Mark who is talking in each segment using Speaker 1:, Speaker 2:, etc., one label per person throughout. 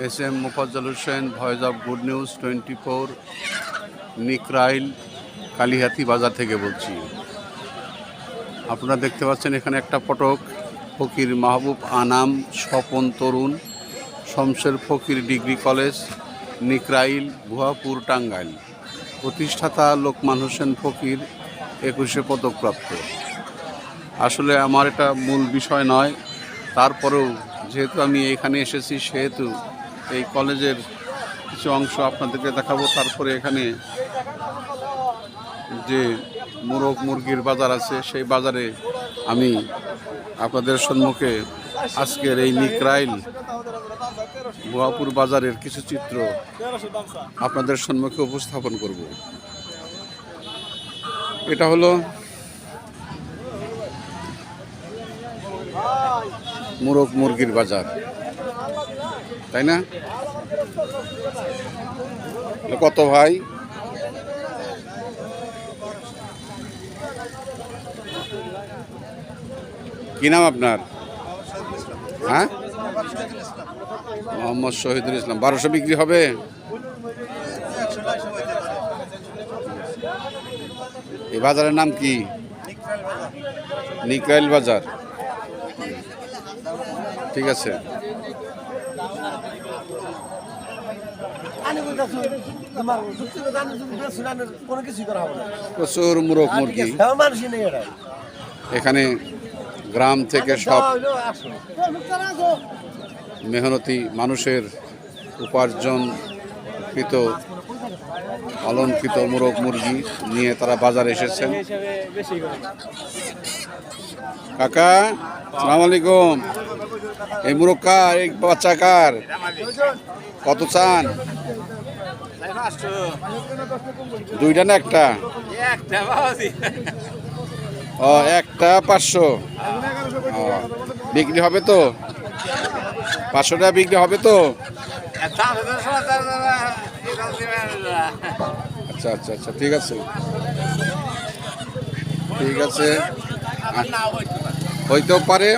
Speaker 1: S M Mufazzal Hossain, voice of good news twenty four Nikrail Kalihati বাজার থেকে বলছি। আপনারা দেখতে পাচ্ছেন এখানে একটা ফটক, ফকির মাহবুব আনাম, স্বপন তরুণ, শমশের ফকির ডিগ্রি কলেজ নিকরাইল ভুয়াপুর টাঙ্গাইল প্রতিষ্ঠাতা লোকমান হোসেন ফকির, একুশে পদকপ্রাপ্ত। আসলে আমার এটা মূল বিষয় নয়, তারপরেও যেহেতু আমি এখানে এসেছি, সেহেতু এই কলেজের কিছু অংশ আপনাদেরকে দেখাবো। তারপরে এখানে যে মুরগ মুরগির বাজার আছে, সেই বাজারে আমি আপনাদের সম্মুখে আজকের এই নিকরাইল ভুয়াপুর বাজারের কিছু চিত্র আপনাদের সম্মুখে উপস্থাপন করব। এটা হলো মুরগ মুরগির বাজার। তাই না? কত ভাই? কি নাম আপনার? হ্যাঁ? মোহাম্মদ শহীদুল ইসলাম। বারোশো বিক্রি হবে? এই বাজারের নাম কি? নিকাইল বাজার। ঠিক আছে
Speaker 2: কোনো কিছুই করা হবে না
Speaker 1: প্রচুর মুরগ মুরগি। এখানে গ্রাম থেকে সব মেহনতি মানুষের উপার্জনকৃত, অলঙ্কৃত মুরগ মুরগি নিয়ে তারা বাজারে এসেছেন। কাকা, সালাম আলাইকুম। এই মুরগ কার? এই বাচ্চা কার? কত চান? দুইটা না একটা ও একটা পাঁচশো বিক্রি হবে তো পাঁচশো টাকা বিক্রি হবে তো আচ্ছা আচ্ছা আচ্ছা ঠিক আছে ঠিক আছে হইতেও পারে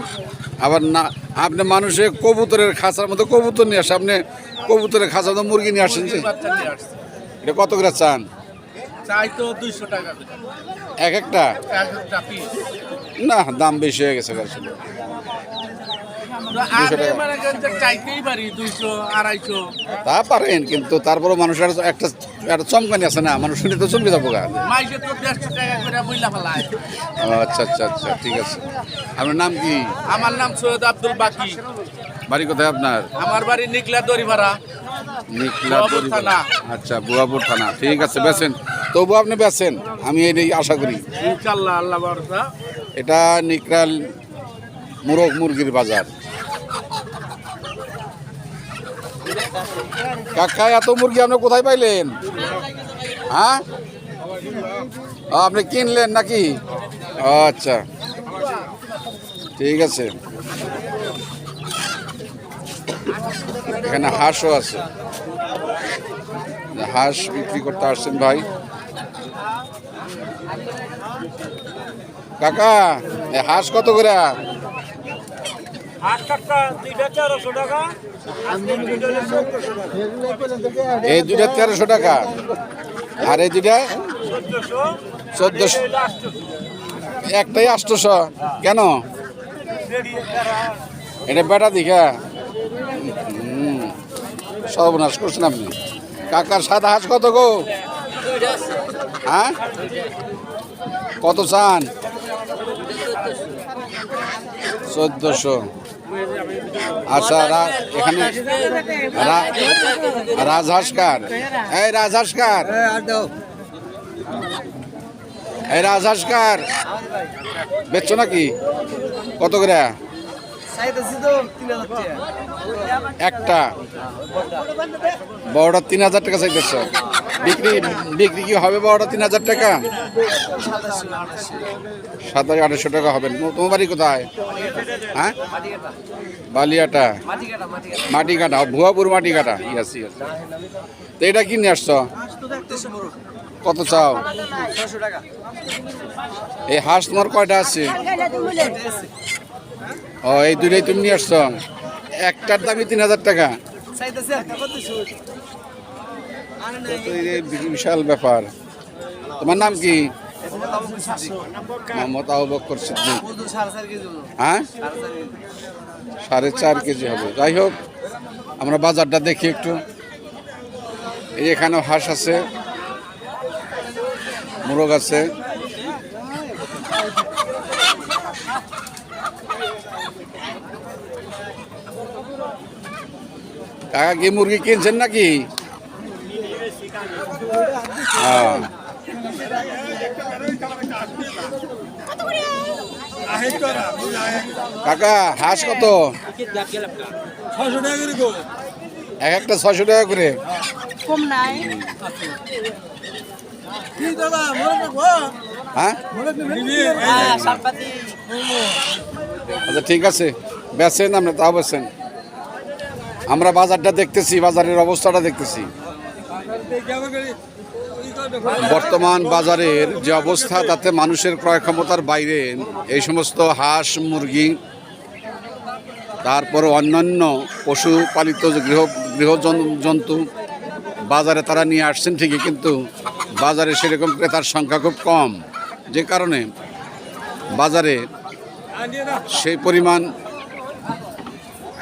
Speaker 1: আবার না আপনি মানুষের কবুতরের খাঁচার মতো কবুতর নিয়ে আসে। আপনি কবুতরের খাঁচার মতো মুরগি নিয়ে আসেন যে। এটা কত করে চান?
Speaker 3: চাই তো দুইশো টাকা
Speaker 1: এক একটা?
Speaker 3: একটা
Speaker 1: না দাম বেশি হয়ে গেছে আসলে দুইশো টাকা।
Speaker 3: মানে চাইতেই পারি দুইশো আড়াইশো
Speaker 1: তা পারেন কিন্তু তারপরে মানুষের একটা একটা চমকানি আছে না মানুষ শুনে তো চমকে যাব আচ্ছা আচ্ছা আচ্ছা ঠিক আছে। আপনার নাম কি?
Speaker 3: আমার নাম সৈয়দ আব্দুল বাকি।
Speaker 1: বাড়ি কোথায় আপনার?
Speaker 3: আমার বাড়ি নিকলা দড়িভাড়া।
Speaker 1: নিকলা
Speaker 3: বুয়াপুর
Speaker 1: আচ্ছা বুয়াপুর থানা। ঠিক আছে বেছেন। তবু আপনি বেছেন আমি এটাই আশা করি।
Speaker 3: ইনশাল্লাহ আল্লাহ
Speaker 1: এটা নিকরাল মুরগ মুরগির বাজার। কাকা এত মুরগি আপনি কোথায় পাইলেন? হ্যাঁ? আপনি কিনলেন নাকি? আচ্ছা। ঠিক আছে। এখানে হাঁসও আছে। হাঁস বিক্রি করতে আসছেন ভাই। কাকা হাঁস কত করে
Speaker 3: আট টাকা দুইটা তেরোশো টাকা
Speaker 1: এই দুইটা তেরোশো টাকা? আর এই দুইটা?
Speaker 3: চোদ্দশো।
Speaker 1: একটাই আটশোশো। কেন? এটা বেটা দিঘা হুম, সর্বনাশ করছেন আপনি। কাকার সাদা হাঁস কত গো? হ্যাঁ? কত চান? চোদ্দশো। আচ্ছা এখানে রা- রাজহাঁস কার এই রাজহাঁস কার এই রাজহাঁস কার বেচছো নাকি? কত করে? একটা। বড়টা তিন হাজার টাকা চাইতেছ। বিক্রি বিক্রি কি হবে বড়টা তিন হাজার টাকা? সাতাশ আঠাশশো টাকা হবে। তোমার বাড়ি কোথায়? হ্যাঁ? বালিয়াটা? মাটি কাটা ভুয়াপুর মাটি কাটা ইয়াস ইয়াস তো এটা কি নিয়ে আসছো? কত চাও? এই হাঁস তোমার কয়টা আছে? ও, এই দুইটাই তুমি নিয়ে আসছো? একটার দামই তিন হাজার টাকা
Speaker 2: চাইতেছি আর কি করতেছো
Speaker 1: তো এই যে বিশাল ব্যাপার। তোমার নাম কি? মোহাম্মদ আবু বক্কর সিদ্দিক। হ্যাঁ?
Speaker 2: সাড়ে চার কেজি
Speaker 1: হবে। যাই হোক, আমরা বাজারটা দেখি একটু। এই এখানে হাঁস আছে, মোরগ আছে। কাকা, কি মুরগি কিনছেন নাকি? কাকা হাঁস কত? এক একটা ছয়শো টাকা করে।
Speaker 4: কম নাই।
Speaker 1: হ্যাঁ? আচ্ছা ঠিক আছে। বেচেন আপনি তাও বেচেন। আমরা বাজারটা দেখতেছি বাজারের অবস্থাটা দেখতেছি। বর্তমান বাজারের যে অবস্থা, তাতে মানুষের ক্রয় ক্ষমতার বাইরে এই সমস্ত হাঁস, মুরগি তারপর অন্যান্য পশুপালিত গৃহ গৃহ জন্তু বাজারে তারা নিয়ে আসছেন ঠিকই, কিন্তু বাজারে সেরকম ক্রেতার সংখ্যা খুব কম। যে কারণে বাজারে সেই পরিমাণ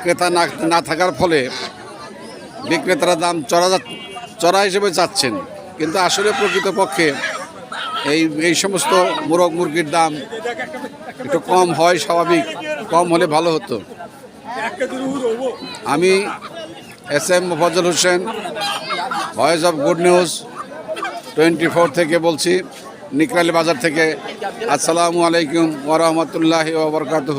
Speaker 1: ক্রেতা না থাকার ফলে বিক্রেতারা দাম চড়া চড়া হিসেবে চাচ্ছেন। কিন্তু আসলে প্রকৃতপক্ষে এই এই সমস্ত মোরগ মুরগির দাম একটু কম হয় স্বাভাবিক, কম হলে ভালো হতো। আমি S M Mofazzal Hossain, voice of good news twenty four থেকে বলছি, নিকরালি বাজার থেকে। আসসালামু আলাইকুম ওরহমতুল্লাহ ওবরকাতহ